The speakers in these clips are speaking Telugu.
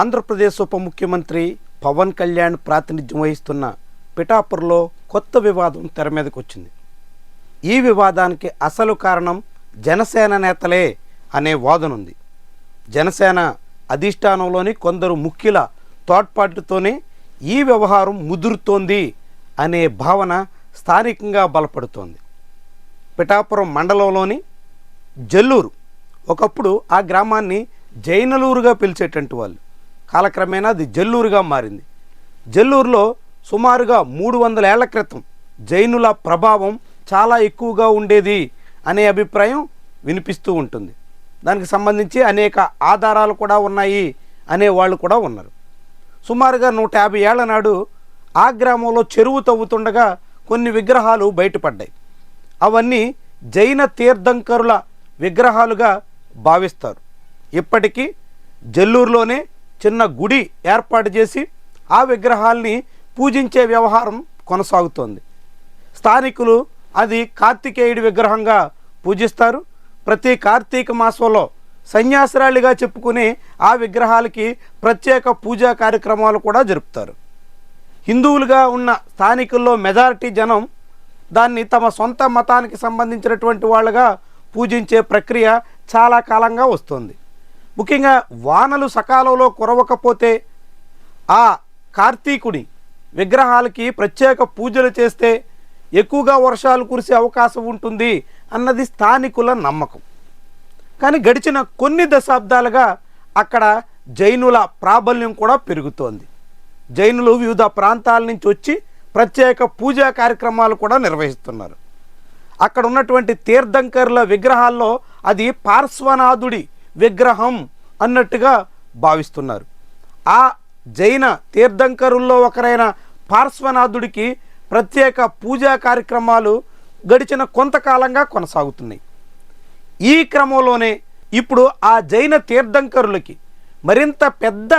ఆంధ్రప్రదేశ్ ఉప ముఖ్యమంత్రి పవన్ కళ్యాణ్ ప్రాతినిధ్యం వహిస్తున్న పిఠాపురలో కొత్త వివాదం తెర మీదకొచ్చింది. ఈ వివాదానికి అసలు కారణం జనసేన నేతలే అనే వాదన ఉంది జనసేన అధిష్టానంలోని కొందరు ముఖ్యుల తోడ్పాటుతోనే ఈ వ్యవహారం ముదురుతోంది అనే భావన స్థానికంగా బలపడుతోంది. పిఠాపురం మండలంలోని జల్లూరు ఒకప్పుడు ఆ గ్రామాన్ని జైనలూరుగా పిలిచేటంటి వాళ్ళు. కాలక్రమేణా అది జల్లూరుగా మారింది. జల్లూరులో సుమారుగా మూడు వందల ఏళ్ళ క్రితం జైనుల ప్రభావం చాలా ఎక్కువగా ఉండేది అనే అభిప్రాయం వినిపిస్తూ ఉంటుంది. దానికి సంబంధించి అనేక ఆధారాలు కూడా ఉన్నాయి అనే వాళ్ళు కూడా ఉన్నారు. సుమారుగా నూట యాభై ఏళ్ళ నాడు ఆ గ్రామంలో చెరువు తవ్వుతుండగా కొన్ని విగ్రహాలు బయటపడ్డాయి. అవన్నీ జైన తీర్థంకరుల విగ్రహాలుగా భావిస్తారు. ఇప్పటికీ జల్లూరులోనే చిన్న గుడి ఏర్పాటు చేసి ఆ విగ్రహాల్ని పూజించే వ్యవహారం కొనసాగుతోంది. స్థానికులు అది కార్తికేయుడి విగ్రహంగా పూజిస్తారు. ప్రతి కార్తీక మాసంలో సన్యాసరాళిగా చెప్పుకుని ఆ విగ్రహాలకి ప్రత్యేక పూజా కార్యక్రమాలు కూడా జరుపుతారు. హిందువులుగా ఉన్న స్థానికుల్లో మెజారిటీ జనం దాన్ని తమ సొంత మతానికి సంబంధించినటువంటి వాళ్ళగా పూజించే ప్రక్రియ చాలా కాలంగా వస్తుంది. ముఖ్యంగా వానలు సకాలంలో కురవకపోతే ఆ కార్తీకుడి విగ్రహాలకి ప్రత్యేక పూజలు చేస్తే ఎక్కువగా వర్షాలు కురిసే అవకాశం ఉంటుంది అన్నది స్థానికుల నమ్మకం. కానీ గడిచిన కొన్ని దశాబ్దాలుగా అక్కడ జైనుల ప్రాబల్యం కూడా పెరుగుతోంది. జైనులు వివిధ ప్రాంతాల నుంచి వచ్చి ప్రత్యేక పూజా కార్యక్రమాలు కూడా నిర్వహిస్తున్నారు. అక్కడ ఉన్నటువంటి తీర్థంకర్ల విగ్రహాల్లో అది పార్శ్వనాథుడి విగ్రహం అన్నట్టుగా భావిస్తున్నారు. ఆ జైన తీర్థంకరుల్లో ఒకరైన పార్శ్వనాథుడికి ప్రత్యేక పూజా కార్యక్రమాలు గడిచిన కొంతకాలంగా కొనసాగుతున్నాయి. ఈ క్రమంలోనే ఇప్పుడు ఆ జైన తీర్థంకరులకి మరింత పెద్ద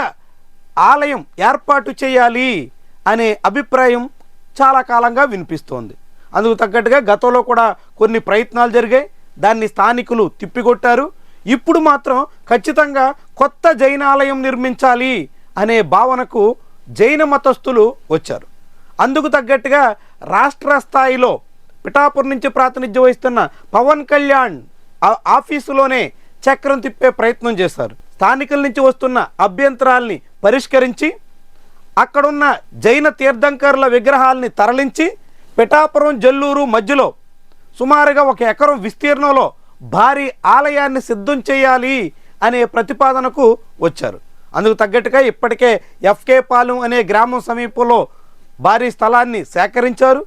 ఆలయం ఏర్పాటు చేయాలి అనే అభిప్రాయం చాలా కాలంగా వినిపిస్తోంది. అందుకు తగ్గట్టుగా గతంలో కూడా కొన్ని ప్రయత్నాలు జరిగాయి. దాన్ని స్థానికులు తిప్పికొట్టారు. ఇప్పుడు మాత్రం ఖచ్చితంగా కొత్త జైన ఆలయం నిర్మించాలి అనే భావనకు జైన మతస్థులు వచ్చారు. అందుకు తగ్గట్టుగా రాష్ట్ర స్థాయిలో పిఠాపురం నుంచి ప్రాతినిధ్యం వహిస్తున్న పవన్ కళ్యాణ్ ఆఫీసులోనే చక్రం తిప్పే ప్రయత్నం చేశారు. స్థానికుల నుంచి వస్తున్న అభ్యంతరాల్ని పరిష్కరించి అక్కడున్న జైన తీర్థంకరుల విగ్రహాల్ని తరలించి పిఠాపురం జల్లూరు మధ్యలో సుమారుగా ఒక ఎకరం విస్తీర్ణంలో భారీ ఆలయాన్ని సిద్ధం చేయాలి అనే ప్రతిపాదనకు వచ్చారు. అందుకు తగ్గట్టుగా ఇప్పటికే ఎఫ్కే పాలెం అనే గ్రామం సమీపంలో భారీ స్థలాన్ని సేకరించారు.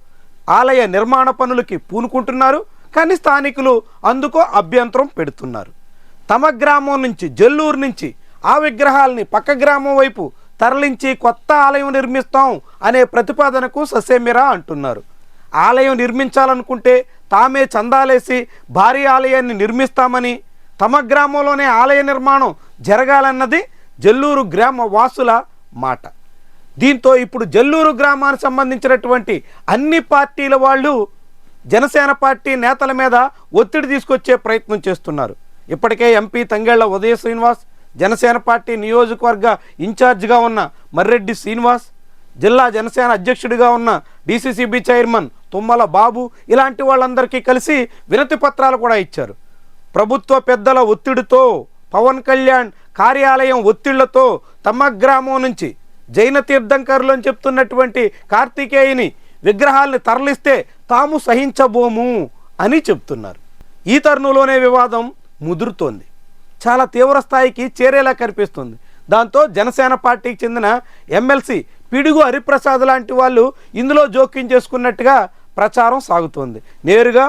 ఆలయ నిర్మాణ పనులకి పూనుకుంటున్నారు. కానీ స్థానికులు అందుకో అభ్యంతరం పెడుతున్నారు. తమ గ్రామం నుంచి జల్లూరు నుంచి ఆ విగ్రహాలని పక్క గ్రామం వైపు తరలించి కొత్త ఆలయం నిర్మిస్తాం అనే ప్రతిపాదనకు ససేమిరా అంటున్నారు. ఆలయం నిర్మించాలనుకుంటే తామే చందాలేసి భారీ ఆలయాన్ని నిర్మిస్తామని తమ గ్రామంలోనే ఆలయ నిర్మాణం జరగాలన్నది జల్లూరు గ్రామ వాసుల మాట. దీంతో ఇప్పుడు జల్లూరు గ్రామానికి సంబంధించినటువంటి అన్ని పార్టీల వాళ్ళు జనసేన పార్టీ నేతల మీద ఒత్తిడి తీసుకొచ్చే ప్రయత్నం చేస్తున్నారు. ఇప్పటికే ఎంపీ తంగేళ్ళ ఉదయ శ్రీనివాస్ జనసేన పార్టీ నియోజకవర్గ ఇన్ఛార్జిగా ఉన్న మర్రెడ్డి శ్రీనివాస్ జిల్లా జనసేన అధ్యక్షుడిగా ఉన్న డీసీసీబీ చైర్మన్ తుమ్మల బాబు ఇలాంటి వాళ్ళందరికీ కలిసి వినతి పత్రాలు కూడా ఇచ్చారు. ప్రభుత్వ పెద్దల ఒత్తిడితో పవన్ కళ్యాణ్ కార్యాలయం ఒత్తిళ్ళతో తమ గ్రామం నుంచి జైన తీర్థంకరులు అని చెప్తున్నటువంటి కార్తికేయుని విగ్రహాల్ని తరలిస్తే తాము సహించబోము అని చెప్తున్నారు. ఈ తరుణంలోనే వివాదం ముదురుతోంది. చాలా తీవ్ర స్థాయికి చేరేలా కనిపిస్తుంది. దాంతో జనసేన పార్టీకి చెందిన ఎమ్మెల్సీ పిడుగు హరిప్రసాద్ లాంటి వాళ్ళు ఇందులో జోక్యం చేసుకున్నట్టుగా ప్రచారం సాగుతోంది. నేరుగా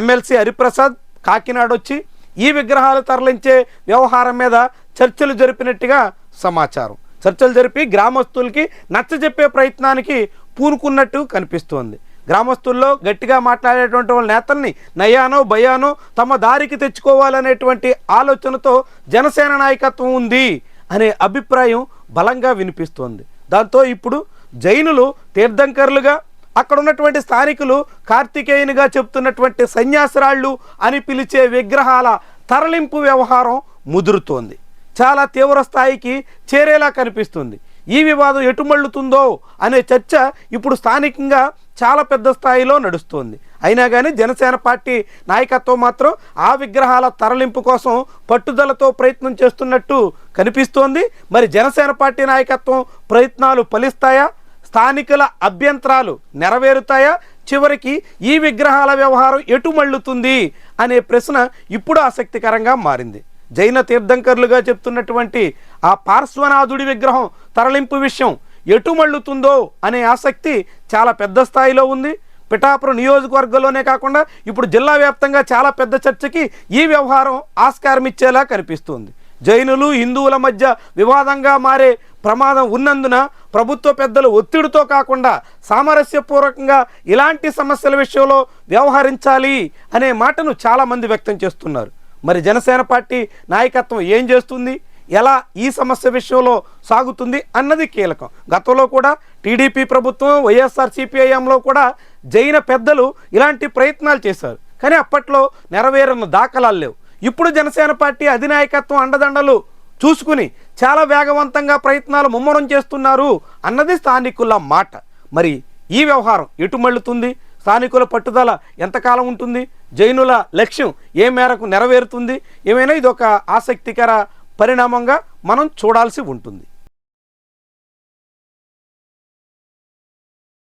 ఎమ్మెల్సీ హరిప్రసాద్ కాకినాడ వచ్చి ఈ విగ్రహాలు తరలించే వ్యవహారం మీద చర్చలు జరిపినట్టుగా సమాచారం. చర్చలు జరిపి గ్రామస్తులకి నచ్చజెప్పే ప్రయత్నానికి పూనుకున్నట్టు కనిపిస్తోంది. గ్రామస్తుల్లో గట్టిగా మాట్లాడేటువంటి వాళ్ళ నేతల్ని నయానో భయానో తమ దారికి తెచ్చుకోవాలనేటువంటి ఆలోచనతో జనసేన నాయకత్వం ఉంది అనే అభిప్రాయం బలంగా వినిపిస్తోంది. దాంతో ఇప్పుడు జైనులు తీర్థంకరులుగా అక్కడ ఉన్నటువంటి స్థానికులు కార్తికేయునిగా చెప్తున్నటువంటి సన్యాసరాళ్ళు అని పిలిచే విగ్రహాల తరలింపు వ్యవహారం ముదురుతోంది. చాలా తీవ్ర స్థాయికి చేరేలా కనిపిస్తుంది. ఈ వివాదం ఎటుమళ్ళుతుందో అనే చర్చ ఇప్పుడు స్థానికంగా చాలా పెద్ద స్థాయిలో నడుస్తోంది. అయినా కానీ జనసేన పార్టీ నాయకత్వం మాత్రం ఆ విగ్రహాల తరలింపు కోసం పట్టుదలతో ప్రయత్నం చేస్తున్నట్టు కనిపిస్తోంది. మరి జనసేన పార్టీ నాయకత్వం ప్రయత్నాలు ఫలిస్తాయా? స్థానికుల అభ్యంతరాలు నెరవేరుతాయా? చివరికి ఈ విగ్రహాల వ్యవహారం ఎటు మళ్ళుతుంది అనే ప్రశ్న ఇప్పుడు ఆసక్తికరంగా మారింది. జైన తీర్థంకర్లుగా చెప్తున్నటువంటి ఆ పార్శ్వనాథుడి విగ్రహం తరలింపు విషయం ఎటు మళ్ళుతుందో అనే ఆసక్తి చాలా పెద్ద స్థాయిలో ఉంది. పిఠాపురం నియోజకవర్గంలోనే కాకుండా ఇప్పుడు జిల్లా వ్యాప్తంగా చాలా పెద్ద చర్చకి ఈ వ్యవహారం ఆస్కారం ఇచ్చేలా కనిపిస్తుంది. జైనులు హిందువుల మధ్య వివాదంగా మారే ప్రమాదం ఉన్నందున ప్రభుత్వ పెద్దలు ఒత్తిడితో కాకుండా సామరస్యపూర్వకంగా ఇలాంటి సమస్యల విషయంలో వ్యవహరించాలి అనే మాటను చాలామంది వ్యక్తం చేస్తున్నారు. మరి జనసేన పార్టీ నాయకత్వం ఏం చేస్తుంది? ఎలా ఈ సమస్య విషయంలో సాగుతుంది అన్నది కీలకం. గతంలో కూడా టీడీపీ ప్రభుత్వం వైఎస్ఆర్ సిపిఐఎంలో కూడా జైన పెద్దలు ఇలాంటి ప్రయత్నాలు చేశారు. కానీ అప్పట్లో నెరవేరన్న దాఖలాలు లేవు. ఇప్పుడు జనసేన పార్టీ అధినాయకత్వం అండదండలు చూసుకుని చాలా వేగవంతంగా ప్రయత్నాలు ముమ్మరం చేస్తున్నారు అన్నది స్థానికుల మాట. మరి ఈ వ్యవహారం ఎటు మళ్ళుతుంది? స్థానికుల పట్టుదల ఎంతకాలం ఉంటుంది? జైనుల లక్ష్యం ఏ మేరకు నెరవేరుతుంది? ఏమైనా ఇది ఒక ఆసక్తికర పరిణామంగా మనం చూడాల్సి ఉంటుంది.